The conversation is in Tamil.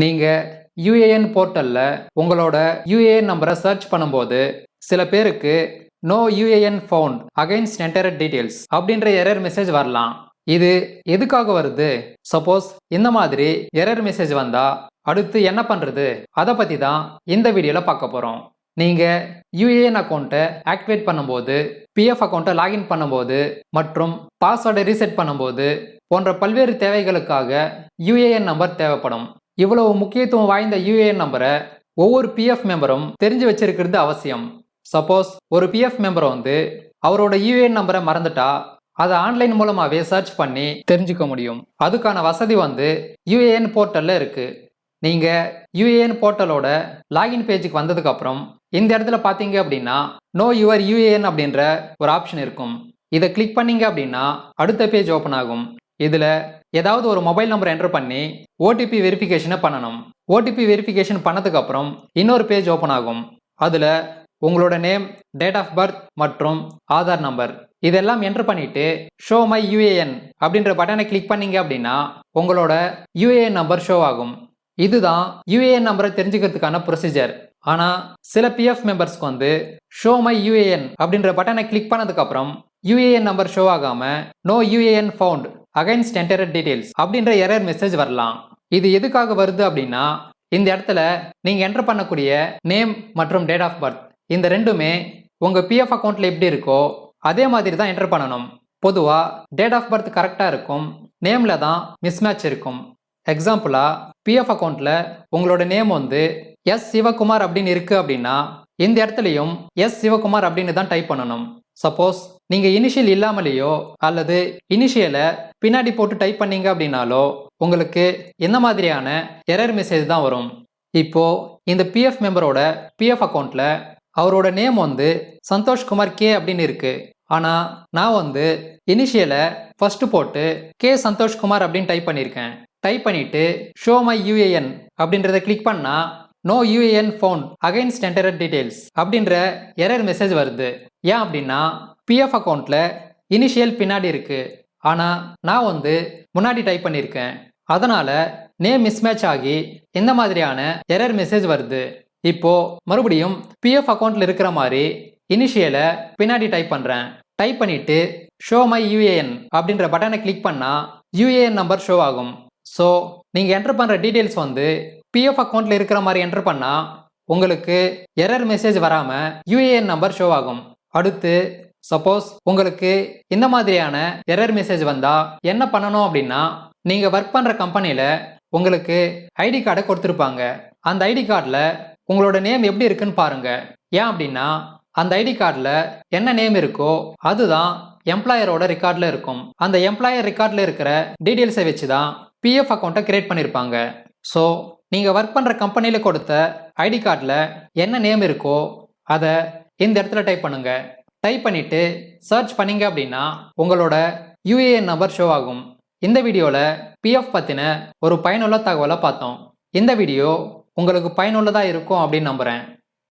நீங்கள் யூஏஎன் போர்ட்டலில் உங்களோட யூஏஎன் நம்பரை சர்ச் பண்ணும்போது சில பேருக்கு no UAN found against enter details அப்படின்ற எரர் மெசேஜ் வரலாம். இது எதுக்காக வருது? சப்போஸ் இந்த மாதிரி எரர் மெசேஜ் வந்தா அடுத்து என்ன பண்றது? அதை பத்தி தான் இந்த வீடியோல பார்க்க போறோம். நீங்க யூஏஎன் அக்கௌண்ட்டை ஆக்டிவேட் பண்ணும்போது பிஎஃப் அக்கௌண்ட்டை லாகின் பண்ணும்போது மற்றும் பாஸ்வேர்டை ரீசெட் பண்ணும்போது போன்ற பல்வேறு தேவைகளுக்காக யூஏஎன் நம்பர் தேவைப்படும். இவ்வளவு முக்கியத்துவம் வாய்ந்த யூஏஎன் நம்பரை ஒவ்வொரு பிஎஃப் மெம்பரும் தெரிஞ்சு வச்சிருக்கிறது அவசியம். சப்போஸ் ஒரு பிஎஃப் மெம்பர் வந்து அவரோட யூஏஎன் நம்பரை மறந்துட்டா அதை ஆன்லைன் மூலமாகவே சர்ச் பண்ணி தெரிஞ்சுக்க முடியும். அதுக்கான வசதி வந்து யூஏஎன் போர்ட்டலில் இருக்கு. நீங்கள் யூஏஎன் போர்ட்டலோட லாகின் பேஜுக்கு வந்ததுக்கப்புறம் இந்த இடத்துல பார்த்தீங்க அப்படின்னா நோ யுவர் யூஏஎன் அப்படின்ற ஒரு ஆப்ஷன் இருக்கும். இதை கிளிக் பண்ணீங்க அப்படின்னா அடுத்த பேஜ் ஓப்பன் ஆகும். இதில் ஏதாவது ஒரு மொபைல் நம்பர் என்டர் பண்ணி ஓடிபி வெரிஃபிகேஷனை பண்ணணும். ஓடிபி வெரிஃபிகேஷன் பண்ணதுக்கப்புறம் இன்னொரு பேஜ் ஓப்பன் ஆகும். அதில் உங்களோட நேம் டேட் ஆஃப் பர்த் மற்றும் ஆதார் நம்பர் இதெல்லாம் என்டர் பண்ணிட்டு ஷோ மை யூஏஎன் அப்படின்ற பட்டனை கிளிக் பண்ணீங்க அப்படின்னா உங்களோட யூஏஎன் நம்பர் ஷோ ஆகும். இதுதான் யூஏஎன் நம்பரை தெரிஞ்சுக்கிறதுக்கான ப்ரொசீஜர் ஆனால் சில பிஎஃப் மெம்பர்ஸ்க்கு வந்து ஷோ மை யூஏஎன் அப்படின்ற பட்டனை கிளிக் பண்ணதுக்கப்புறம் யூஏஎன் நம்பர் ஷோ ஆகாமல் no UAN found against enter details அப்படின்ற எரர் மெசேஜ் வரலாம். இது எதுக்காக வருது அப்படின்னா இந்த இடத்துல நீங்கள் என்டர் பண்ணக்கூடிய நேம் மற்றும் டேட் ஆஃப் பர்த் இந்த ரெண்டுமே உங்கள் பிஎஃப் அக்கௌண்ட்டில் எப்படி இருக்கோ அதே மாதிரி தான் என்டர் பண்ணணும். பொதுவாக டேட் ஆஃப் பர்த் கரெக்டாக இருக்கும் நேமில் தான் மிஸ்மேட்ச் இருக்கும். எக்ஸாம்பிளாக பிஎஃப் அக்கௌண்ட்டில் உங்களோட நேம் வந்து எஸ் சிவகுமார் அப்படின்னு இருக்குது அப்படின்னா இந்த இடத்துலையும் எஸ் சிவகுமார் அப்படின்னு தான் டைப் பண்ணணும். சப்போஸ் நீங்கள் இனிஷியல் இல்லாமலேயோ அல்லது இனிஷியலை பின்னாடி போட்டு டைப் பண்ணீங்க அப்படின்னாலோ உங்களுக்கு என்ன மாதிரியான எரர் மெசேஜ் தான் வரும். இப்போ இந்த பிஎஃப் மெம்பரோட பிஎஃப் அக்கௌண்ட்டில் அவரோட நேம் வந்து சந்தோஷ்குமார் கே அப்படின்னு இருக்கு. ஆனால் நான் வந்து இனிஷியலை ஃபர்ஸ்ட் போட்டு கே சந்தோஷ்குமார் அப்படின்னு டைப் பண்ணியிருக்கேன். டைப் பண்ணிட்டு ஷோ மை யூஏஎன் அப்படின்றத கிளிக் பண்ணா no UAN found against enter details அப்படின்ற எரர் மெசேஜ் வருது. ஏன் அப்படின்னா பிஎஃப் அக்கௌண்ட்டில் இனிஷியல் பின்னாடி இருக்கு. ஆனால் நான் வந்து முன்னாடி டைப் பண்ணியிருக்கேன் அதனால் நேம் மிஸ்மேட்ச் ஆகி இந்த மாதிரியான எரர் மெசேஜ் வருது. இப்போ மறுபடியும் பிஎஃப் அக்கௌண்ட்டில் இருக்கிற மாதிரி இனிஷியலை பின்னாடி டைப் பண்ணுறேன் டைப் பண்ணிட்டு ஷோ மை யூஏஎன் அப்படின்ற பட்டனை கிளிக் பண்ணால் யூஏஎன் நம்பர் ஷோ ஆகும். ஸோ நீங்கள் என்டர் பண்ணுற டீட்டெயில்ஸ் வந்து பிஎஃப் அக்கௌண்ட்டில் இருக்கிற மாதிரி என்டர் பண்ணால் உங்களுக்கு எரர் மெசேஜ் வராமல் யூஏஎன் நம்பர் ஷோ ஆகும். அடுத்து சப்போஸ் உங்களுக்கு இந்த மாதிரியான எரர் மெசேஜ் வந்தால் என்ன பண்ணணும் அப்படின்னா நீங்கள் ஒர்க் பண்ணுற கம்பெனியில் உங்களுக்கு ஐடி கார்டை கொடுத்துருப்பாங்க. அந்த ஐடி கார்டில் உங்களோட நேம் எப்படி இருக்குன்னு பாருங்க. ஏன் அப்படின்னா அந்த ஐடி கார்டில் என்ன நேம் இருக்கோ அதுதான் எம்ப்ளாயரோட ரெக்கார்டில் இருக்கும். அந்த எம்ப்ளாயர் ரெக்கார்டில் இருக்கிற டீட்டெயில்ஸை வச்சு தான் பிஎஃப் அக்கௌண்ட்டை கிரியேட் பண்ணியிருப்பாங்க ஸோ நீங்கள் ஒர்க் பண்ணுற கம்பெனியில் கொடுத்த ஐடி கார்டில் என்ன நேம் இருக்கோ அதை இந்த இடத்துல டைப் பண்ணுங்க. டைப் பண்ணிவிட்டு சர்ச் பண்ணீங்க அப்படின்னா உங்களோட யூஏஎன் நம்பர் ஷோ ஆகும். இந்த வீடியோவில் பிஎஃப் பற்றின ஒரு பயனுள்ள தகவலை பார்த்தோம். இந்த வீடியோ உங்களுக்கு பயனுள்ளதாக இருக்கும் அப்படின்னு நம்புகிறேன்